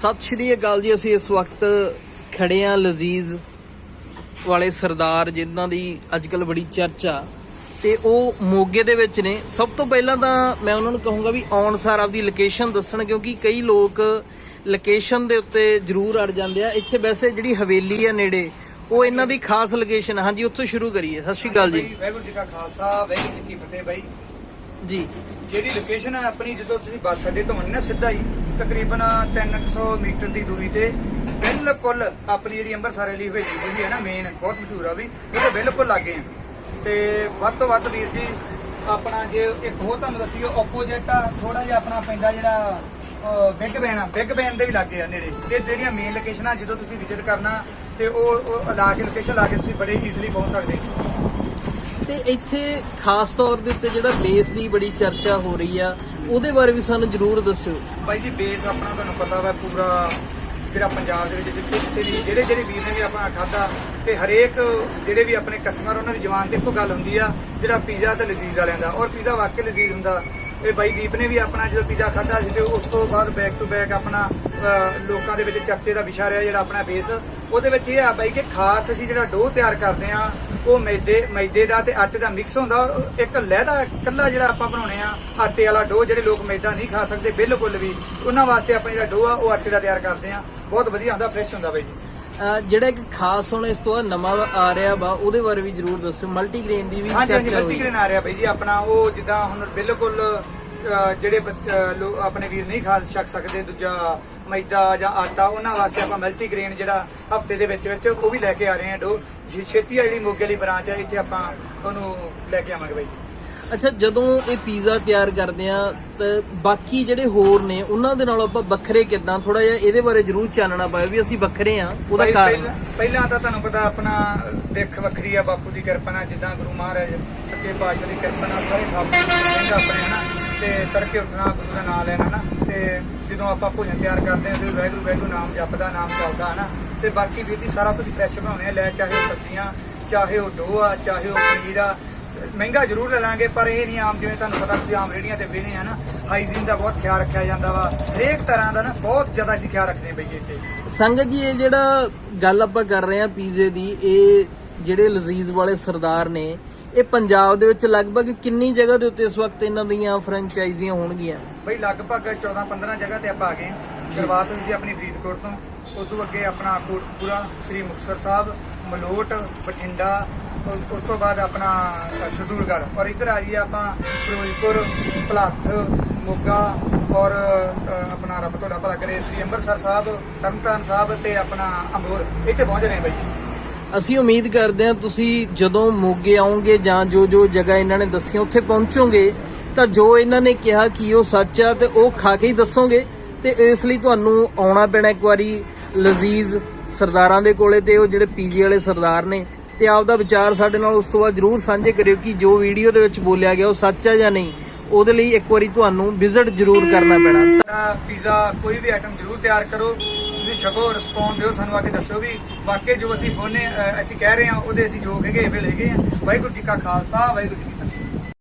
ਸਤਿ ਸ਼੍ਰੀ ਅਕਾਲ ਜੀ, ਅਸੀਂ ਇਸ ਵਕਤ ਖੜੇ ਆ ਲਜ਼ੀਜ਼ ਵਾਲੇ ਸਰਦਾਰ ਜਿਨ੍ਹਾਂ ਦੀ ਅੱਜਕੱਲ ਬੜੀ ਚਰਚਾ। ਤੇ ਉਹ ਮੋਗੇ ਦੇ ਵਿੱਚ ਨੇ। ਸਭ ਤੋਂ ਪਹਿਲਾਂ ਤਾਂ ਮੈਂ ਉਹਨਾਂ ਨੂੰ ਕਹੂੰਗਾ ਵੀ ਆਉਣ ਸਾਰ ਆਪਦੀ ਲੋਕੇਸ਼ਨ ਦੱਸਣ, ਕਿਉਂਕਿ ਕਈ ਲੋਕ ਲੋਕੇਸ਼ਨ ਦੇ ਉੱਤੇ ਜ਼ਰੂਰ ਅੜ ਜਾਂਦੇ ਆ। ਇੱਥੇ ਵੈਸੇ ਜਿਹੜੀ ਹਵੇਲੀ ਆ ਨੇੜੇ, ਉਹ ਇਹਨਾਂ ਦੀ ਖਾਸ ਲੋਕੇਸ਼ਨ ਹਾਂਜੀ, ਉੱਥੋਂ ਸ਼ੁਰੂ ਕਰੀਏ। ਸਤਿ ਸ਼੍ਰੀ ਅਕਾਲ ਜੀ। ਵਾਹਿਗੁਰੂ ਜੀ ਕਾ ਖਾਲਸਾ, ਵਾਹਿਗੁਰੂ ਜੀ ਕੀ ਫਤਿਹ ਬਾਈ। ਜੀ। ਜਿਹੜੀ ਲੋਕੇਸ਼ਨ ਹੈ ਆਪਣੀ, ਜਦੋਂ ਤੁਸੀਂ ਬੱਸ ਅੱਡੇ ਤੋਂ ਨਾ ਸਿੱਧਾ ਹੀ, ਤਕਰੀਬਨ 300 ਮੀਟਰ ਦੀ ਦੂਰੀ ਤੇ, ਬਿਲਕੁਲ ਆਪਣੀ ਜਿਹੜੀ ਅੰਮ੍ਰਿਤਸਰ ਵਾਲੀ ਹਵੇਲੀ ਜਿਹੜੀ ਹੈ ਨਾ ਮੇਨ ਬਹੁਤ ਮਸ਼ਹੂਰ ਆ ਵੀ ਉਹਦੇ ਬਿਲਕੁਲ ਲਾਗੇ ਆ। ਤੇ ਵੱਧ ਤੋਂ ਵੱਧ ਵੀਰ ਜੀ, ਆਪਣਾ ਜੇ ਇੱਕ ਹੋਰ ਤੁਹਾਨੂੰ ਦੱਸੀਓ ਆਪੋਜੀਟ ਆ ਥੋੜਾ ਜਿਹਾ ਆਪਣਾ ਪੈਂਦਾ ਜਿਹੜਾ ਬਿਗ ਬੈਨ ਆ, ਬਿਗ ਬੈਨ ਦੇ ਵੀ ਲੱਗੇ ਆ ਨੇੜੇ। ਇਹ ਜਿਹੜੀਆਂ ਮੇਨ ਲੋਕੇਸ਼ਨਾਂ ਜਦੋਂ ਤੁਸੀਂ ਵਿਜ਼ਿਟ ਕਰਨਾ, ਤੇ ਉਹ ਉਹ ਲਾ ਕੇ ਲੋਕੇਸ਼ਨ ਲਾ ਕੇ ਤੁਸੀਂ ਬੜੇ ਈਜ਼ੀਲੀ ਪਹੁੰਚ ਸਕਦੇ ਤੇ ਇੱਥੇ ਖਾਸ ਤੌਰ ਦੇ ਉੱਤੇ ਜਿਹੜਾ ਬੇਸ ਦੀ ਬੜੀ ਚਰਚਾ ਹੋ ਰਹੀ ਆ, ਉਹਦੇ ਬਾਰੇ ਵੀ ਸਾਨੂੰ ਜ਼ਰੂਰ ਦੱਸਿਓ। ਬਾਈ ਜੀ ਬੇਸ ਆਪਣਾ ਤੁਹਾਨੂੰ ਪਤਾ ਵਾ ਪੂਰਾ ਜਿਹੜਾ ਪੰਜਾਬ ਦੇ ਵਿੱਚ ਜਿੱਥੇ ਜਿੱਥੇ ਵੀ ਜਿਹੜੇ ਜਿਹੜੇ ਵੀਰ ਨੇ ਵੀ ਆਪਣਾ ਖਾਦਾ ਤੇ ਹਰੇਕ ਜਿਹੜੇ ਵੀ ਆਪਣੇ ਕਸਟਮਰ ਉਹਨਾਂ ਦੀ ਜ਼ੁਬਾਨ ਤੇ ਇੱਕੋ ਗੱਲ ਹੁੰਦੀ ਆ, ਜਿਹੜਾ ਪੀਜ਼ਾ ਤੇ ਲਜ਼ੀਜ਼ ਵਾਲਿਆਂ ਦਾ। ਔਰ ਪੀਜ਼ਾ ਵਾਕਈ ਲਜ਼ੀਜ਼ ਹੁੰਦਾ। ਇਹ ਬਾਈ ਦੀਪ ਨੇ ਵੀ ਆਪਣਾ ਜਦੋਂ ਪੀਜ਼ਾ ਖਾਦਾ ਸੀ ਤੇ ਉਸ ਤੋਂ ਬਾਅਦ ਬੈਕ ਟੂ ਬੈਕ ਆਪਣਾ ਲੋਕਾਂ ਦੇ ਵਿੱਚ ਚਰਚੇ ਦਾ ਵਿਸ਼ਾ ਰਿਹਾ ਜਿਹੜਾ ਆਪਣਾ ਬੇਸ ਉਹਦੇ ਵਿੱਚ ਇਹ ਆ ਬਾਈ ਕਿ ਖਾਸ ਅਸੀਂ ਜਿਹੜਾ ਡੋ ਤਿਆਰ ਕਰਦੇ ਆ ਉਹ ਮੈਦੇ ਮੈਦੇ ਦਾ ਤੇ ਆਟੇ ਦਾ ਮਿਕਸ ਹੁੰਦਾ। ਉਹ ਇੱਕ ਲਹਿਦਾ ਕੱਲਾ ਜਿਹੜਾ ਆਪਾਂ ਬਣਾਉਣੇ ਆ ਆਟੇ ਵਾਲਾ ਡੋ ਜਿਹੜੇ ਲੋਕ ਮੈਦਾ ਨਹੀਂ ਖਾ ਸਕਦੇ ਬਿਲਕੁਲ ਵੀ। ਉਹਨਾਂ ਵਾਸਤੇ ਆਪਾਂ ਜਿਹੜਾ ਡੋ ਆ ਉਹ ਆਟੇ ਦਾ ਤਿਆਰ ਕਰਦੇ ਆ। ਬਹੁਤ ਵਧੀਆ ਹੁੰਦਾ ਫਰੈਸ਼ ਹੁੰਦਾ ਬਾਈ ਜੀ। ਜਿਹੜਾ ਇੱਕ ਖਾਸ ਹੁਣ ਇਸ ਤੋਂ ਬਾਅਦ ਨਵਾਂ ਆ ਰਿਹਾ ਵਾ ਉਹਦੇ ਬਾਰੇ ਵੀ ਜ਼ਰੂਰ ਦੱਸਿਓ। ਮਲਟੀਗ੍ਰੇਨ ਦੀ ਵੀ ਹਾਂਜੀ ਹਾਂਜੀ ਚਰਚਾ ਹੋਈ। ਮਲਟੀਗ੍ਰੇਨ ਆ ਰਿਹਾ ਬਾਈ ਜੀ ਆਪਣਾ। ਉਹ ਜਿੱਦਾਂ ਹੁਣ ਬਿਲਕੁਲ ਜਿਹੜੇ ਬੱਚ- ਅਹ, ਲੋ- ਆਪਣੇ ਵੀਰ ਨਹੀਂ ਖਾ ਛਕ ਸਕਦੇ ਦੂਜਾ ਮੈਦਾ ਜਾਂ ਆਟਾ ਉਹਨਾਂ ਵਾਸਤੇ ਆਪਾਂ ਮਲਟੀਗ੍ਰੇਨ ਜਿਹੜਾ ਹਫ਼ਤੇ ਦੇ ਵਿੱਚ ਵਿੱਚ ਉਹ ਵੀ ਲੈ ਕੇ ਆ ਰਹੇ ਹਾਂ ਡੋ ਛੇ- ਛੇਤੀ ਜਿਹੜੀ ਮੋਗੇ ਵਾਲੀ ਬ੍ਰਾਂਚ ਹੈ ਇੱਥੇ ਆਪਾਂ ਉਹਨੂੰ ਲੈ ਕੇ ਆਵਾਂਗੇ ਬਾਈ ਜੀ। ਅੱਛਾ ਜਦੋਂ ਇਹ ਪੀਜ਼ਾ ਤਿਆਰ ਕਰਦੇ ਆ ਤੇ ਬਾਕੀ ਜਿਹੜੇ ਹੋਰ ਨੇ ਉਹਨਾਂ ਦੇ ਨਾਲੋਂ ਆਪਾਂ ਵੱਖਰੇ ਕਿਦਾਂ? ਥੋੜਾ ਜਿਹਾ ਇਹਦੇ ਬਾਰੇ ਜ਼ਰੂਰ ਚਾਨਣਾ ਪਾਇਓ ਵੀ ਅਸੀਂ ਵੱਖਰੇ ਆ ਉਹਦਾ ਕਾਰਨ। ਪਹਿਲਾਂ- ਤਾਂ ਤੁਹਾਨੂੰ ਪਤਾ ਆਪਣਾ ਦਿੱਖ ਵੱਖਰੀ ਆ ਬਾਪੂ ਦੀ ਕਿਰਪਾ ਨਾਲ ਜਿੱਦਾਂ ਗੁਰੂ ਮਹਾਰਾਜ ਸੱਚੇ ਪਾਤਸ਼ਾਹ ਦੀ ਕਿਰਪਾ ਨਾਲ ਸਾਰੇ ਸਭ ਆਪਣੇ ਤੇ ਤੜਕੇ ਉੱਠਣਾ ਗੁਰੂ ਦਾ ਨਾਮ ਲੈਣਾ ਨਾ, ਤੇ ਜਦੋਂ ਆਪਾਂ ਭੋਜਨ ਤਿਆਰ ਕਰਦੇ ਹਾਂ ਤੇ ਵਾਹਿਗੁਰੂ ਵਾਹਿਗੁਰੂ ਨਾਮ ਜਪਦਾ, ਨਾਮ ਚੱਲਦਾ ਹਨਾ, ਤੇ ਬਾਕੀ ਵੀਰ ਜੀ ਸਾਰਾ ਕੁਝ ਫਰੈਸ਼ ਬਣਾਉਣੇ ਆ, ਲੈ ਚਾਹੇ ਉਹ ਸਬਜ਼ੀਆਂ, ਚਾਹੇ ਉਹ ਡੋ ਆ, ਚਾਹੇ ਉਹ ਪਨੀਰ ਆ, ਮਹਿੰਗਾ ਜ਼ਰੂਰ ਲੈ ਲਾਂਗੇ, ਪਰ ਇਹ ਨਹੀਂ ਆਮ ਜਿਵੇਂ ਤੁਹਾਨੂੰ ਪਤਾ ਤੁਸੀਂ ਆਮ ਰੇੜੀਆਂ ਤੇ ਵੇਨੇ ਆ ਨਾ ਹਾਈਜੀਨ ਦਾ ਬਹੁਤ ਖਿਆਲ ਰੱਖਿਆ ਜਾਂਦਾ ਵਾ, ਹਰੇਕ ਤਰ੍ਹਾਂ ਦਾ ਨਾ ਬਹੁਤ ਜ਼ਿਆਦਾ ਅਸੀਂ ਖਿਆਲ ਰੱਖਦੇ ਹਾਂ ਬਈ ਇੱਥੇ। ਸੰਗਤ ਜੀ, ਇਹ ਜਿਹੜਾ ਗੱਲ ਆਪਾਂ ਕਰ ਰਹੇ ਆ ਪੀਜ਼ੇ ਦੀ, ਇਹ ਜਿਹੜੇ ਲਜ਼ੀਜ਼ ਵਾਲੇ ਸਰਦਾਰ ਨੇ ਇਹ ਪੰਜਾਬ ਦੇ ਵਿੱਚ ਲਗਭਗ ਕਿੰਨੀ ਜਗ੍ਹਾ ਦੇ ਉੱਤੇ ਇਸ ਵਕਤ ਇਹਨਾਂ ਦੀਆਂ ਫਰੈਂਚਾਈਜ਼ੀਆਂ ਹੋਣਗੀਆਂ? ਬਈ ਲਗਭਗ 14 15 ਜਗ੍ਹਾ ਤੇ ਆਪਾਂ ਆ ਗਏ ਸ਼ੁਰੂਆਤ ਹੋਈ ਸੀ ਆਪਣੀ ਫਰੀਦਕੋਟ ਤੋਂ। ਉਸ ਤੋਂ ਅੱਗੇ ਆਪਣਾ ਕੋਟਪੂਰਾ ਸ੍ਰੀ ਮੁਕਤਸਰ ਸਾਹਿਬ ਮਲੋਟ ਬਠਿੰਡਾ ਉਸ- ਉਸ ਤੋਂ ਬਾਅਦ ਆਪਣਾ ਅ, ਔਰ ਇੱਧਰ ਆ ਜੀ ਆਪਾਂ ਫਿਰੋਜ਼ਪੁਰ ਭਲੱਥ ਮੋਗਾ ਔਰ ਆਪਣਾ ਰੱਬ ਤੁਹਾਡਾ ਭਲਾ ਕਰੇ ਸ੍ਰੀ ਅੰਮ੍ਰਿਤਸਰ ਸਾਹਿਬ ਤਰਨਤਾਰਨ ਸਾਹਿਬ ਤੇ ਆਪਣਾ ਅੰਬੋਰ ਇੱਥੇ ਪਹੁੰਚ ਰਹੇ ਬਾਈ। ਅਸੀਂ ਉਮੀਦ ਕਰਦੇ ਹਾਂ ਤੁਸੀਂ ਜਦੋਂ ਮੋਗੇ ਆਓਗੇ ਜਾਂ ਜੋ ਜੋ ਜਗ੍ਹਾ ਇਹਨਾਂ ਨੇ ਦੱਸੀਆਂ ਉੱਥੇ ਪਹੁੰਚੋਗੇ, ਤਾਂ ਜੋ ਇਹਨਾਂ ਨੇ ਕਿਹਾ ਕਿ ਉਹ ਸੱਚ ਆ ਤੇ ਉਹ ਖਾ ਕੇ ਹੀ ਦੱਸੋਗੇ। ਤੇ ਇਸ ਲਈ ਤੁਹਾਨੂੰ ਆਉਣਾ ਪੈਣਾ ਇੱਕ ਵਾਰੀ ਲਜ਼ੀਜ਼ ਸਰਦਾਰਾਂ ਦੇ ਕੋਲੇ ਤੇ ਉਹ ਜਿਹੜੇ ਪੀਜੀ ਵਾਲੇ ਸਰਦਾਰ ਨੇ। ਤੇ ਆਪ ਦਾ ਵਿਚਾਰ ਸਾਡੇ ਨਾਲ ਉਸ ਤੋਂ ਬਾਅਦ ਜਰੂਰ ਸਾਂਝੇ ਕਰਿਓ ਕਿ ਜੋ ਵੀਡੀਓ ਦੇ ਵਿੱਚ ਬੋਲਿਆ ਗਿਆ ਉਹ ਸੱਚ ਆ ਜਾਂ ਨਹੀਂ। ਉਹਦੇ ਲਈ ਇੱਕ ਵਾਰੀ ਤੁਹਾਨੂੰ ਵਿਜ਼ਿਟ ਜਰੂਰ ਕਰਨਾ ਪੈਣਾ। ਪੀਜ਼ਾ ਕੋਈ ਵੀ ਆਈਟਮ ਜ਼ਰੂਰ ਤਿਆਰ ਕਰੋ। ਤੁਸੀਂ ਛਕੋ ਰਿਸਪੌਂਸ ਦਿਓ ਸਾਨੂੰ, ਆ ਕੇ ਦੱਸੋ ਵੀ ਵਾਕਈ ਜੋ ਅਸੀਂ ਬੋਨੇ ਅਸੀਂ ਕਹਿ ਰਹੇ ਹਾਂ, ਉਹਦੇ ਅਸੀਂ ਜੋ ਹੈਗੇ ਵੇਲੇ ਹੈਗੇ ਆ ਵਾਹਿਗੁਰੂ ਜੀ ਕਾ ਖਾਲਸਾ, ਵਾਹਿਗੁਰੂ ਜੀ ਕੀ ਫਤਿਹ।